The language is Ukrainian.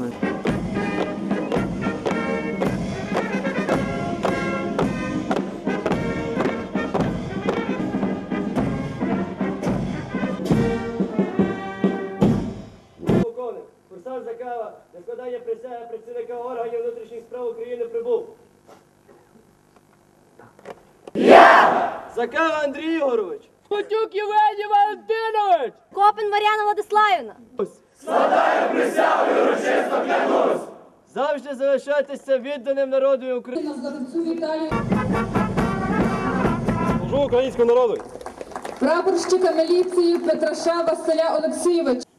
не знаю. Закава на складання працівника органів внутрішніх справ України прибув. Закава Андрій Ігорович. Матюк Євгеній Валентинович! Копин Мар'яна Владиславівна. Складає Завжди залишайтеся відданим народу України. Служу українському народу! прапорщика міліції Петраша Василя Олексійовича.